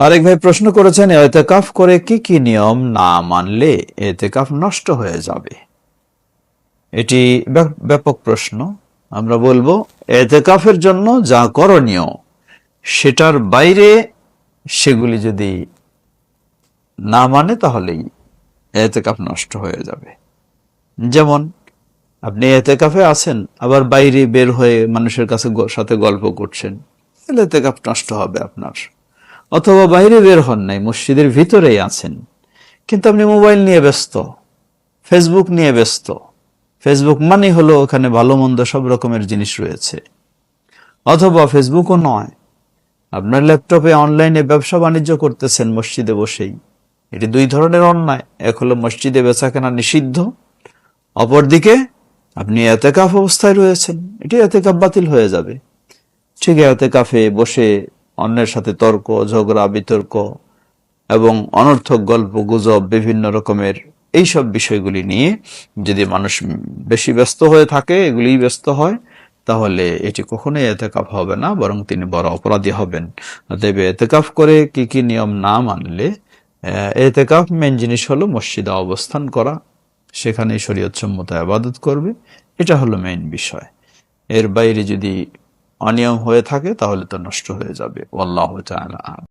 আরেক ভাই প্রশ্ন করেছেন, এতেকাফ করে কি কি নিয়ম না মানলে এতেকাফ নষ্ট হয়ে যাবে? এটি ব্যাপ- ব্যাপক প্রশ্ন। আমরা বলব, এতেকাফের জন্য যা করণীয়, সেটার বাইরে সেগুলি যদি না মানে তাহলেই এতেকাফ নষ্ট হয়ে যাবে। যেমন, আপনি এতেকাফে আছেন, আবার বাইরে বের হয়ে মানুষের কাছে সাথে গল্প করছেন, তাহলে এতেকাফ নষ্ট হবে আপনার। অথবা বাইরে বের হন নাই, মসজিদের ভিতরেই আছেন। কিন্তু আপনি মোবাইল নিয়ে ব্যস্ত, ফেসবুক নিয়ে ব্যস্ত। ফেসবুক মানে হলো ওখানে ভালো মন্দ সব রকমের জিনিস রয়েছে। অথবা ফেসবুকও নয়। আপনার ল্যাপটপে অনলাইনে ব্যবসা বাণিজ্য করতেছেন মসজিদে বসেই। এটি দুই ধরনের অন্যায়। এক হলো মসজিদে বেচা কেনা নিষিদ্ধ, অপরদিকে আপনি এতেকাফ অবস্থায় রয়েছেন। এটি এতেকাফ বাতিল হয়ে যাবে। ঠিক এতেকাফে বসে অন্যের সাথে তর্ক, ঝগড়া, বিতর্ক এবং অনর্থক গল্প, গুজব, বিভিন্ন রকমের এইসব বিষয়গুলি নিয়ে যদি মানুষ বেশি ব্যস্ত হয়ে থাকে এগুলি ব্যস্ত হয়, তাহলে এটি কখনোই এতেকাফ হবে না, বরং তিনি বড় অপরাধী হবেন। অতএব এতেকাফ করে কি কি নিয়ম না মানলে এতেকাফ মেন জিনিস হলো মসজিদে অবস্থান করা সেখানে শরীয়ত সম্মত আবাদত করবে, এটা হলো মেইন বিষয়। এর বাইরে যদি অনিয়ম হয়ে থাকে তাহলে তো নষ্ট হয়ে যাবে আল্লাহ আ'লাম।